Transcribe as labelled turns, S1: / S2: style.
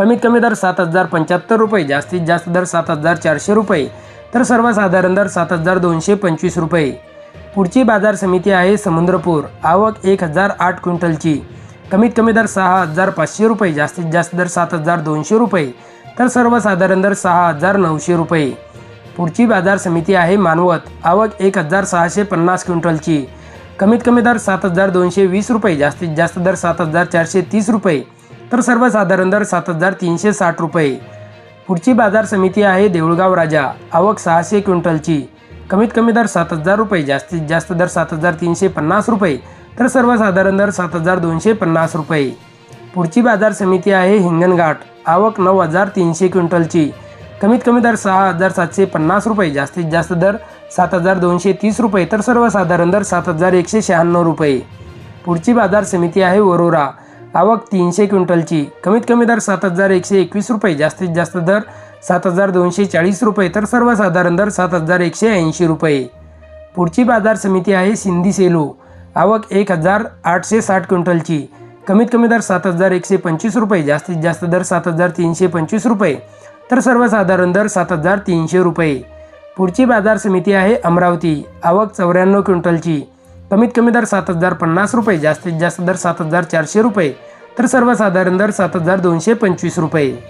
S1: कमीत कमी दर सात हजार पंच्याहत्तर रुपये जास्तीत जास्त दर सात हजार चारशे रुपये तर सर्वसाधारण दर सात हजार दोनशे पंचवीस रुपये. पुढची बाजार समिती आहे समुद्रपूर आवक एक हजार आठ क्विंटलची. कमीत कमी दर सहा हजार पाचशे रुपये जास्तीत जास्त दर सात हजार दोनशे रुपये तर सर्वसाधारण दर सहा हजार नऊशे रुपये. पुढची बाजार समिती आहे मानवत आवक एक हजार सहाशे पन्नास क्विंटलची. कमीत कमी दर सात हजार दोनशे वीस रुपये जास्तीत जास्त दर सात हजार चारशे तीस रुपये तर सर्वसाधारण दर सात हजार तीनशे साठ रुपये. पुढची बाजार समिती आहे देऊळगाव राजा. आवक सहाशे क्विंटलची. कमीत कमी दर सात हजार रुपये जास्तीत जास्त दर सात हजार तीनशे पन्नास रुपये तर सर्वसाधारण दर सात हजार दोनशे पन्नास रुपये. पुढची बाजार समिती आहे हिंगणघाट. आवक नऊ हजार तीनशे क्विंटलची. कमीत कमी दर सहा हजार सातशे पन्नास रुपये जास्तीत जास्त दर सात हजार दोनशे तीस रुपये तर सर्वसाधारण दर सात हजार एकशे शहाण्णव रुपये. पुढची बाजार समिती आहे वरोरा. आवक तीनशे क्विंटलची. कमीत कमी दर सात हजार एकशे एकवीस रुपये जास्तीत जास्त दर सात हजार दोनशे चाळीस रुपये तर सर्वसाधारण दर सात हजार एकशे ऐंशी रुपये. पुढची बाजार समिती आहे सिंधी सेलू. आवक एक हजार आठशे साठ क्विंटलची. कमीत कमी दर सात हजार एकशे पंचवीस रुपये जास्तीत जास्त दर सात हजार तीनशे पंचवीस रुपये तर सर्वसाधारण दर सात हजार तीनशे रुपये. पुढची बाजार समिती आहे अमरावती. आवक चौऱ्याण्णव क्विंटलची. कमीत कमी दर सात हजार पन्नास रुपये जास्तीत जास्त दर सात हजार चारशे रुपये तर सर्वसाधारण दर सात हजार दोनशे पंचवीस रुपये.